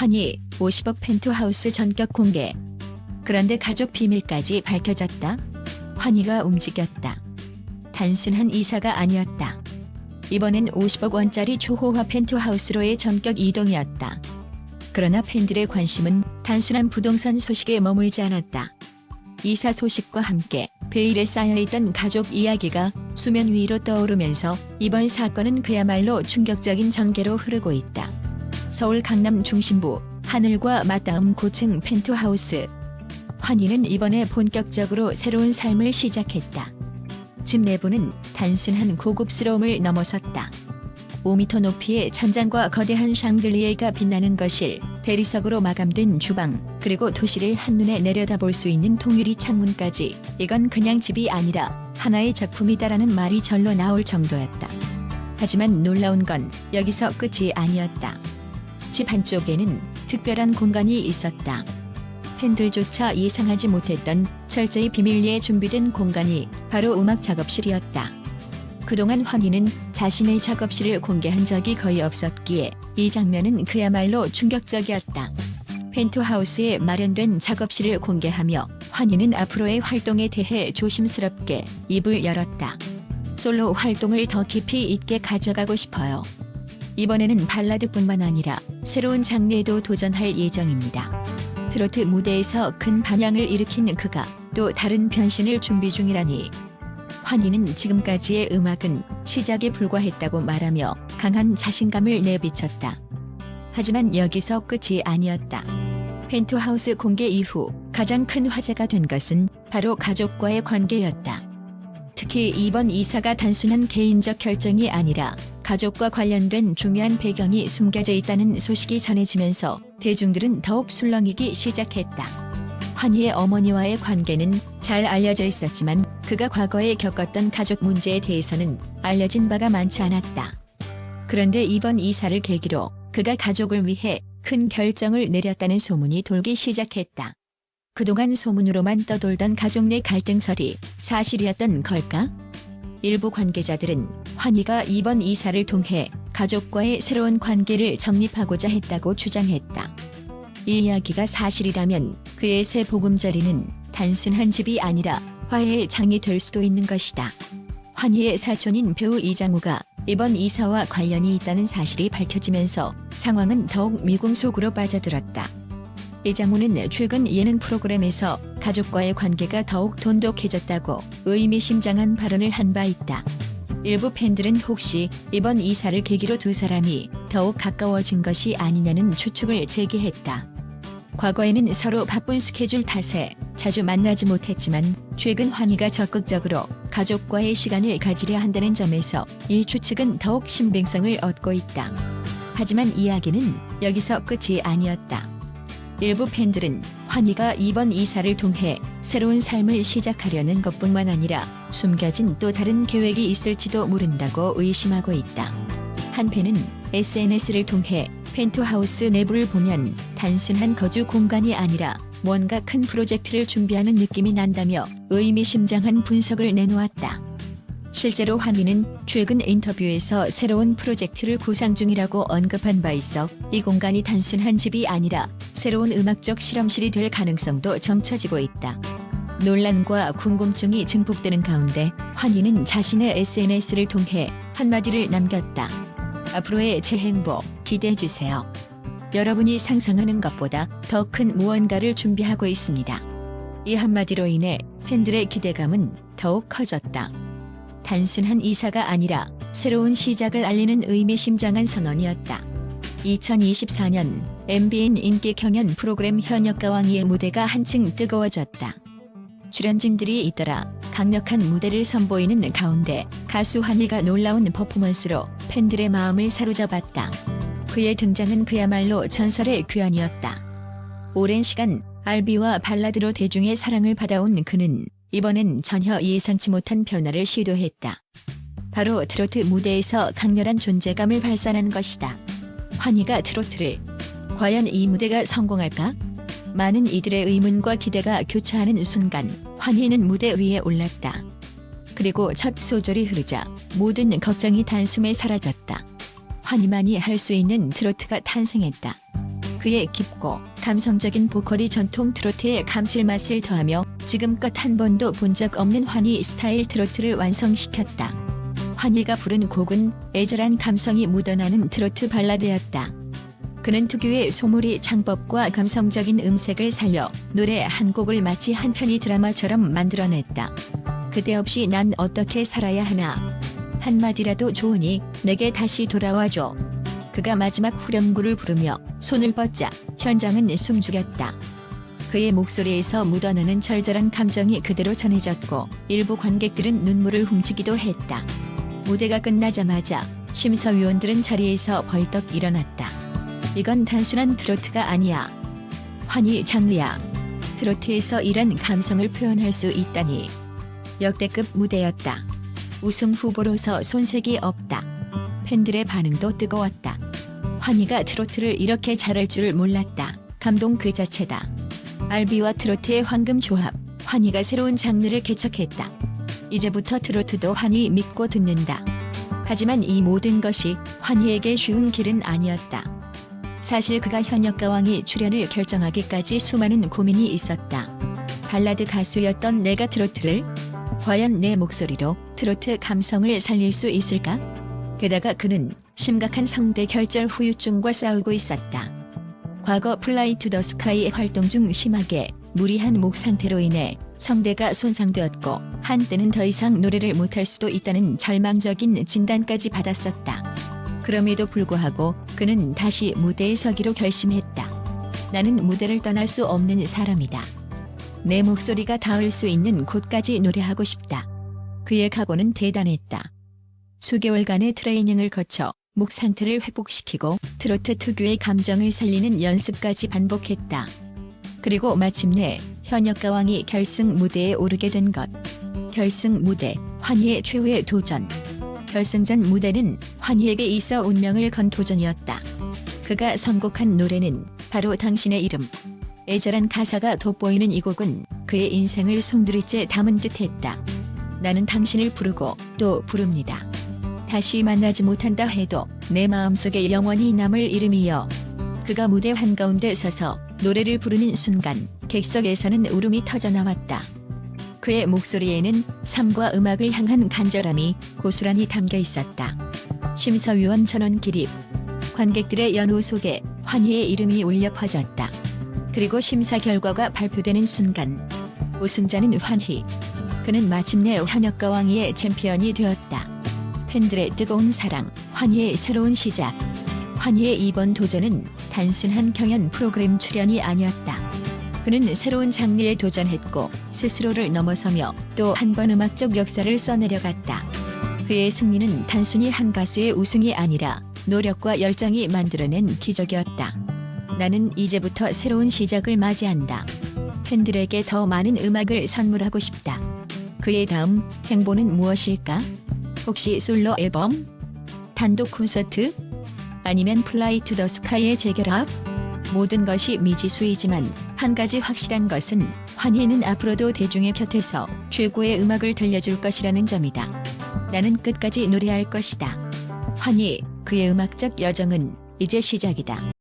환희 50억 펜트하우스 전격 공개. 그런데 가족 비밀까지 밝혀졌다. 환희가 움직였다. 단순한 이사가 아니었다. 이번엔 50억 원짜리 초호화 펜트하우스로의 전격 이동이었다. 그러나 팬들의 관심은 단순한 부동산 소식에 머물지 않았다. 이사 소식과 함께 베일에 쌓여있던 가족 이야기가 수면 위로 떠오르면서 이번 사건은 그야말로 충격적인 전개로 흐르고 있다. 서울 강남 중심부 하늘과 맞닿은 고층 펜트하우스. 환희는 이번에 본격적으로 새로운 삶을 시작했다. 집 내부는 단순한 고급스러움을 넘어섰다. 5m 높이의 천장과 거대한 샹들리에가 빛나는 거실, 대리석으로 마감된 주방, 그리고 도시를 한눈에 내려다볼 수 있는 통유리 창문까지 이건 그냥 집이 아니라 하나의 작품이다라는 말이 절로 나올 정도였다. 하지만 놀라운 건 여기서 끝이 아니었다. 집 한쪽에는 특별한 공간이 있었다. 팬들조차 예상하지 못했던 철저히 비밀리에 준비된 공간이 바로 음악 작업실이었다. 그동안 환희는 자신의 작업실을 공개한 적이 거의 없었기에 이 장면은 그야말로 충격적이었다. 펜트하우스에 마련된 작업실을 공개하며 환희는 앞으로의 활동에 대해 조심스럽게 입을 열었다. 솔로 활동을 더 깊이 있게 가져가고 싶어요. 이번에는 발라드뿐만 아니라 새로운 장르에도 도전할 예정입니다. 트로트 무대에서 큰 반향을 일으킨 그가 또 다른 변신을 준비 중이라니 환희는 지금까지의 음악은 시작에 불과했다고 말하며 강한 자신감을 내비쳤다. 하지만 여기서 끝이 아니었다. 펜트하우스 공개 이후 가장 큰 화제가 된 것은 바로 가족과의 관계였다. 특히 이번 이사가 단순한 개인적 결정이 아니라 가족과 관련된 중요한 배경이 숨겨져 있다는 소식이 전해지면서 대중들은 더욱 술렁이기 시작했다. 환희의 어머니와의 관계는 잘 알려져 있었지만 그가 과거에 겪었던 가족 문제에 대해서는 알려진 바가 많지 않았다. 그런데 이번 이사를 계기로 그가 가족을 위해 큰 결정을 내렸다는 소문이 돌기 시작했다. 그동안 소문으로만 떠돌던 가족 내 갈등설이 사실이었던 걸까? 일부 관계자들은 환희가 이번 이사를 통해 가족과의 새로운 관계를 정립하고자 했다고 주장했다. 이 이야기가 사실이라면 그의 새 보금자리는 단순한 집이 아니라 화해의 장이 될 수도 있는 것이다. 환희의 사촌인 배우 이장우가 이번 이사와 관련이 있다는 사실이 밝혀지면서 상황은 더욱 미궁 속으로 빠져들었다. 이장우는 최근 예능 프로그램에서 가족과의 관계가 더욱 돈독해졌다고 의미심장한 발언을 한 바 있다. 일부 팬들은 혹시 이번 이사를 계기로 두 사람이 더욱 가까워진 것이 아니냐는 추측을 제기했다. 과거에는 서로 바쁜 스케줄 탓에 자주 만나지 못했지만 최근 환희가 적극적으로 가족과의 시간을 가지려 한다는 점에서 이 추측은 더욱 신빙성을 얻고 있다. 하지만 이야기는 여기서 끝이 아니었다. 일부 팬들은 환희가 이번 이사를 통해 새로운 삶을 시작하려는 것뿐만 아니라 숨겨진 또 다른 계획이 있을지도 모른다고 의심하고 있다. 한 팬은 SNS를 통해 펜트하우스 내부를 보면 단순한 거주 공간이 아니라 뭔가 큰 프로젝트를 준비하는 느낌이 난다며 의미심장한 분석을 내놓았다. 실제로 환희는 최근 인터뷰에서 새로운 프로젝트를 구상 중이라고 언급한 바 있어 이 공간이 단순한 집이 아니라 새로운 음악적 실험실이 될 가능성도 점쳐지고 있다. 논란과 궁금증이 증폭되는 가운데 환희는 자신의 SNS를 통해 한마디를 남겼다. 앞으로의 제 행복 기대해 주세요. 여러분이 상상하는 것보다 더 큰 무언가를 준비하고 있습니다. 이 한마디로 인해 팬들의 기대감은 더욱 커졌다. 단순한 이사가 아니라 새로운 시작을 알리는 의미심장한 선언이었다. 2024년 MBN 인기 경연 프로그램 현역가왕이의 무대가 한층 뜨거워졌다. 출연진들이 잇따라 강력한 무대를 선보이는 가운데 가수 한희가 놀라운 퍼포먼스로 팬들의 마음을 사로잡았다. 그의 등장은 그야말로 전설의 귀환이었다. 오랜 시간 알비와 발라드로 대중의 사랑을 받아온 그는 이번엔 전혀 예상치 못한 변화를 시도했다. 바로 트로트 무대에서 강렬한 존재감을 발산한 것이다. 환희가 트로트를 과연 이 무대가 성공할까? 많은 이들의 의문과 기대가 교차하는 순간 환희는 무대 위에 올랐다. 그리고 첫 소절이 흐르자 모든 걱정이 단숨에 사라졌다. 환희만이 할 수 있는 트로트가 탄생했다. 그의 깊고 감성적인 보컬이 전통 트로트의 감칠맛을 더하며 지금껏 한 번도 본 적 없는 환희 스타일 트로트를 완성시켰다. 환희가 부른 곡은 애절한 감성이 묻어나는 트로트 발라드였다. 그는 특유의 소몰이 창법과 감성적인 음색을 살려 노래 한 곡을 마치 한 편의 드라마처럼 만들어냈다. 그대 없이 난 어떻게 살아야 하나. 한마디라도 좋으니 내게 다시 돌아와줘. 그가 마지막 후렴구를 부르며 손을 뻗자 현장은 숨죽였다. 그의 목소리에서 묻어나는 절절한 감정이 그대로 전해졌고 일부 관객들은 눈물을 훔치기도 했다. 무대가 끝나자마자 심사위원들은 자리에서 벌떡 일어났다. 이건 단순한 트로트가 아니야. 환희 장르야. 트로트에서 이런 감성을 표현할 수 있다니. 역대급 무대였다. 우승 후보로서 손색이 없다. 팬들의 반응도 뜨거웠다. 환희가 트로트를 이렇게 잘할 줄 몰랐다. 감동 그 자체다. 알비와 트로트의 황금 조합. 환희가 새로운 장르를 개척했다. 이제부터 트로트도 환희 믿고 듣는다. 하지만 이 모든 것이 환희에게 쉬운 길은 아니었다. 사실 그가 현역 가왕이 출연을 결정하기까지 수많은 고민이 있었다. 발라드 가수였던 내가 트로트를 과연 내 목소리로 트로트 감성을 살릴 수 있을까? 게다가 그는 심각한 성대 결절 후유증과 싸우고 있었다. 과거 플라이 투 더 스카이 활동 중 심하게 무리한 목 상태로 인해 성대가 손상되었고 한때는 더 이상 노래를 못할 수도 있다는 절망적인 진단까지 받았었다. 그럼에도 불구하고 그는 다시 무대에 서기로 결심했다. 나는 무대를 떠날 수 없는 사람이다. 내 목소리가 닿을 수 있는 곳까지 노래하고 싶다. 그의 각오는 대단했다. 수개월간의 트레이닝을 거쳐 목 상태를 회복시키고 트로트 특유의 감정을 살리는 연습까지 반복했다. 그리고 마침내 현역가왕이 결승 무대에 오르게 된 것. 결승 무대, 환희의 최후의 도전. 결승전 무대는 환희에게 있어 운명을 건 도전이었다. 그가 선곡한 노래는 바로 당신의 이름. 애절한 가사가 돋보이는 이 곡은 그의 인생을 송두리째 담은 듯했다. 나는 당신을 부르고 또 부릅니다. 다시 만나지 못한다 해도 내 마음속에 영원히 남을 이름이여. 그가 무대 한가운데 서서 노래를 부르는 순간 객석에서는 울음이 터져 나왔다. 그의 목소리에는 삶과 음악을 향한 간절함이 고스란히 담겨 있었다. 심사위원 전원 기립. 관객들의 연호 속에 환희의 이름이 울려 퍼졌다. 그리고 심사 결과가 발표되는 순간 우승자는 환희. 그는 마침내 현역가왕위의 챔피언이 되었다. 팬들의 뜨거운 사랑, 환희의 새로운 시작. 환희의 이번 도전은 단순한 경연 프로그램 출연이 아니었다. 그는 새로운 장르에 도전했고 스스로를 넘어서며 또 한 번 음악적 역사를 써내려갔다. 그의 승리는 단순히 한 가수의 우승이 아니라 노력과 열정이 만들어낸 기적이었다. 나는 이제부터 새로운 시작을 맞이한다. 팬들에게 더 많은 음악을 선물하고 싶다. 그의 다음 행보는 무엇일까? 혹시 솔로 앨범? 단독 콘서트? 아니면 플라이 투 더 스카이의 재결합? 모든 것이 미지수이지만 한 가지 확실한 것은 환희는 앞으로도 대중의 곁에서 최고의 음악을 들려줄 것이라는 점이다. 나는 끝까지 노래할 것이다. 환희, 그의 음악적 여정은 이제 시작이다.